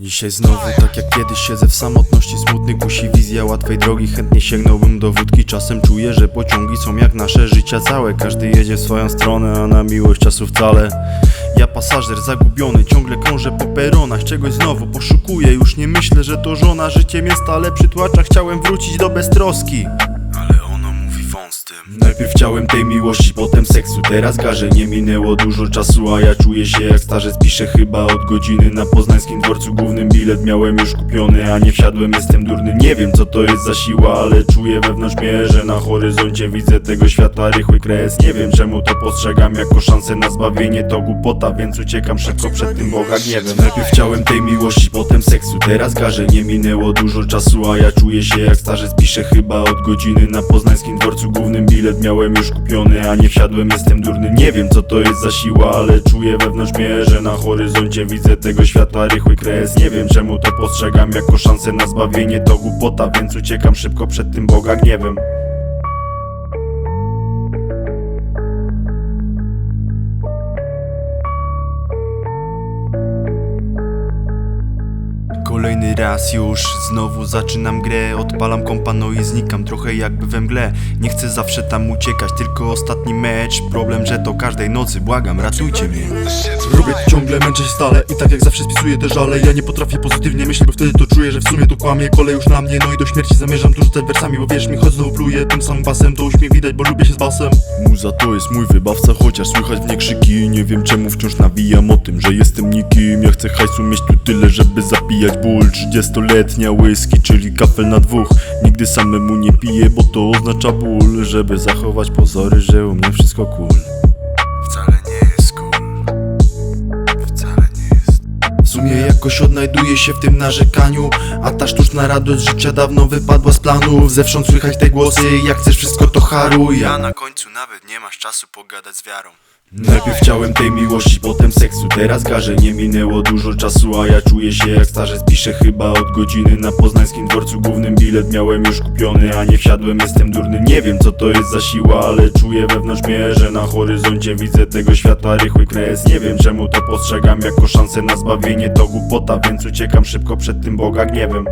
Dzisiaj znowu, tak jak kiedyś siedzę w samotności Smutny kusi wizja łatwej drogi. Chętnie sięgnąłbym do wódki Czasem czuję, że pociągi są jak nasze życia całe. Każdy jedzie w swoją stronę, a na miłość czasu wcale. Ja pasażer zagubiony, ciągle krążę po peronach. Czegoś znowu poszukuję, już nie myślę, że to żona. Życiem jest ale przytłacza, chciałem wrócić do beztroski z tym? Najpierw chciałem tej miłości, potem seksu. Teraz garzę, nie minęło dużo czasu A ja czuję się jak starzec, piszę chyba od godziny Na poznańskim dworcu głównym. Bilet miałem już kupiony A nie wsiadłem, jestem durny, nie wiem co to jest za siła Ale czuję wewnątrz mnie, że na horyzoncie widzę tego świata. Rychły kres. Nie wiem czemu to postrzegam jako szansę na zbawienie. To głupota, więc uciekam szybko przed tym Boga gniewem. Najpierw chciałem tej miłości, potem seksu. Teraz garzę, nie minęło dużo czasu A ja czuję się jak starzec, piszę chyba od godziny Na poznańskim dworcu głównym bilet miałem już kupiony A nie wsiadłem, jestem durny, nie wiem co to jest za siła Ale czuję wewnątrz mnie, że na horyzoncie widzę tego świata rychły kres. Nie wiem czemu to postrzegam jako szansę na zbawienie To głupota, więc uciekam szybko przed tym Boga gniewem Kolejny raz już, znowu zaczynam grę Odpalam kompa, no i znikam trochę jakby we mgle. Nie chcę zawsze tam uciekać, tylko ostatni mecz. Problem, że to każdej nocy, błagam, ratujcie mnie. Robię ciągle, męczę się stale I tak jak zawsze spisuję te żale. Ja nie potrafię pozytywnie myśleć, bo wtedy to czuję, że w sumie to kłamie. Kolej już na mnie, no i do śmierci zamierzam tu rzucać wersami Bo wierz mi, choć znowu pluję tym samym basem. To uśmiech widać, bo lubię się z basem. Muza to jest mój wybawca, chociaż słychać w nie krzyki. Nie wiem czemu wciąż nawijam o tym, że jestem nikim. Ja chcę hajsu mieć tu tyle, żeby zapijać ból 30-letnia whisky, czyli kafel na dwóch. Nigdy samemu nie piję, bo to oznacza ból. Żeby zachować pozory, że u mnie wszystko cool. Wcale nie jest cool. Wcale nie jest w sumie jakoś odnajduję się w tym narzekaniu. A ta sztuczna radość życia dawno wypadła z planów Zewsząd słychać te głosy, jak chcesz wszystko to haruj. A na końcu nawet nie masz czasu pogadać z wiarą Najpierw chciałem tej miłości, potem seksu. Teraz garzę, nie minęło dużo czasu A ja czuję się jak starzec, piszę chyba od godziny Na poznańskim dworcu. Głównym bilet miałem już kupiony A nie wsiadłem, jestem durny, nie wiem co to jest za siła Ale czuję wewnątrz mnie, że na horyzoncie widzę tego świata rychły kres. Nie wiem czemu to postrzegam jako szansę na zbawienie. To głupota, więc uciekam szybko przed tym Boga gniewem